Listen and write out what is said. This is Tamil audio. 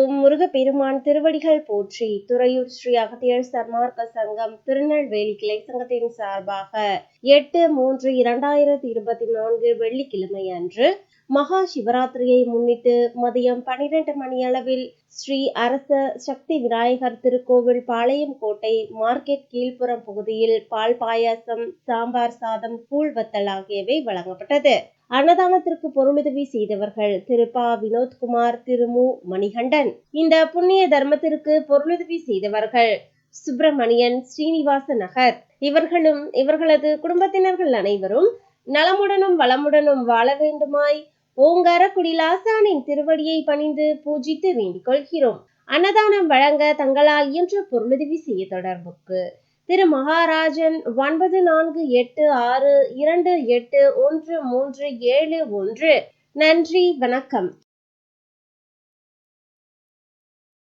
ஓம் முருகப்பெருமான் திருவடிகள் போற்றி துறையூர் ஸ்ரீ அகத்தியர் சர்மார்க்க சங்கம் திருநெல்வேலி கிளை சங்கத்தின் சார்பாக எட்டு மூன்று இரண்டாயிரத்தி இருபத்தி நான்கு வெள்ளிக்கிழமை அன்று மகா சிவராத்திரியை முன்னிட்டு மதியம் பனிரெண்டு மணியளவில் ஸ்ரீ அரச சக்தி விநாயகர் திருக்கோவில் பாளையம் கோட்டை மார்க்கெட் கீழ்ப்புறம் பகுதியில் பால் பாயாசம் சாம்பார் சாதம் கூழ் வத்தல் ஆகியவை வழங்கப்பட்டது. அன்னதானத்திற்கு பொருளுதவி செய்தவர்கள் திரு ப. வினோத்குமார் திரு மு மணிகண்டன். இந்த புண்ணிய தர்மத்திற்கு பொருளுதவி செய்தவர்கள் சுப்பிரமணியன் ஸ்ரீனிவாச நகர். இவர்களும் இவர்களது குடும்பத்தினர்கள் அனைவரும் நலமுடனும் வளமுடனும் வாழ வேண்டுமாய் ஓங்கார குடிலாசானின் திருவடியை பணிந்து பூஜித்து வேண்டிக் கொள்கிறோம். அன்னதானம் வழங்க தங்களால் இயன்ற பொருளுதவி செய்ய தொடர்புக்கு திரு மகாராஜன் ஒன்பது நான்கு எட்டு ஆறு இரண்டு எட்டு ஒன்று மூன்று ஏழு ஒன்று. நன்றி வணக்கம்.